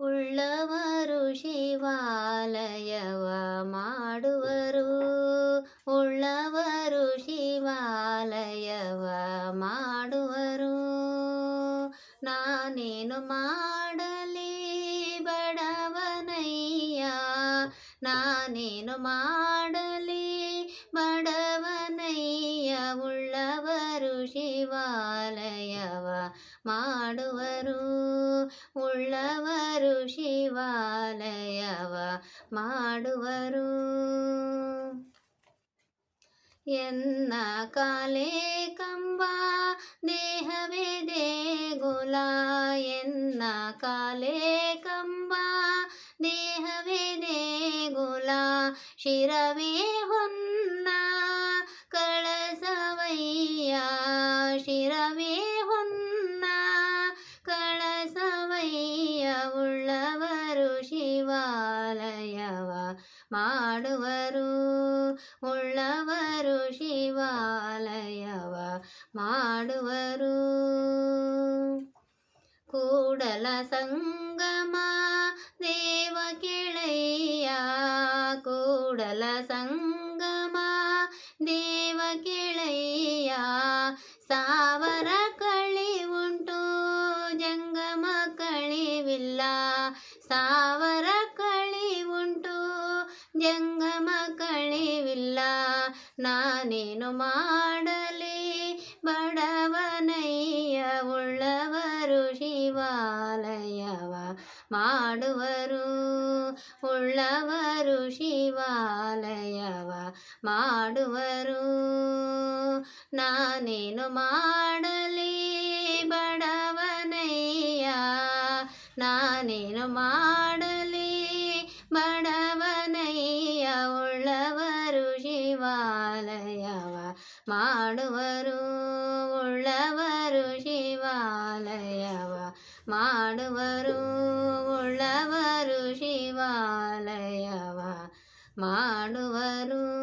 ಉಳ್ಳವರು ಶಿವಾಲಯವ ಮಾಡುವರು. ಉಳ್ಳವರು ಶಿವಾಲಯವ ಮಾಡುವರು. ನಾನೇನು ಮಾಡಲಿ ಬಡವನಯ್ಯ. ನಾನೇನು ಮಾಡಲಿ ಶಿವಾಲಯವ ಮಾಡುವರು. ಉಳ್ಳವರು ಶಿವಾಲಯವ ಮಾಡುವರು. ಎನ್ನ ಕಾಲೇ ಕಂಬ, ದೇಹವೇ ದೇಗುಲ. ಎನ್ನ ಕಾಲೇ ಕಂಬ, ದೇಹವೇ ದೇಗುಲ. ಶಿರವೇ ಹೊನ್ನ ಶಿವಾಲಯವ ಮಾಡುವರು ಉಳ್ಳವರು ಶಿವಾಲಯವ ಮಾಡುವರು ಕೂಡಲ ಸಂಗಮ ದೇವ ಕೆಳೆಯ ಕೂಡಲ ಸಂಗಮ ದೇವ ಕೆಳೆಯ ಸಾವರ ಕಳಿ ಉಂಟು ಜಂಗಮ ಕಳಿವಿಲ್ಲ ಸಾವರ ಕಳಿ ಉಂಟು ಜಂಗಮ ಕಳಿವಿಲ್ಲ ನಾನೇನು ಮಾಡಲಿ? ಬಡವನಯ್ಯ, ಉಳ್ಳವರು ಶಿವಾಲಯವ ಮಾಡುವರು. ಉಳ್ಳವರು ಶಿವಾಲಯವ ಮಾಡುವರು. ನಾನೇನು ಮಾಡಲಿ? ಬಡವನಯ್ಯ, ನಾನೇನು ಮಾಡಲಿ? ಬಡವನಯ್ಯ ಉಳ್ಳವರು ಶಿವಾಲಯವ ಮಾಡುವರು. ಉಳ್ಳವರು ಶಿವಾಲಯವ ಮಾಡುವರು. ಉಳ್ಳವರು ಶಿವಾಲಯವ ಮಾಡುವರು.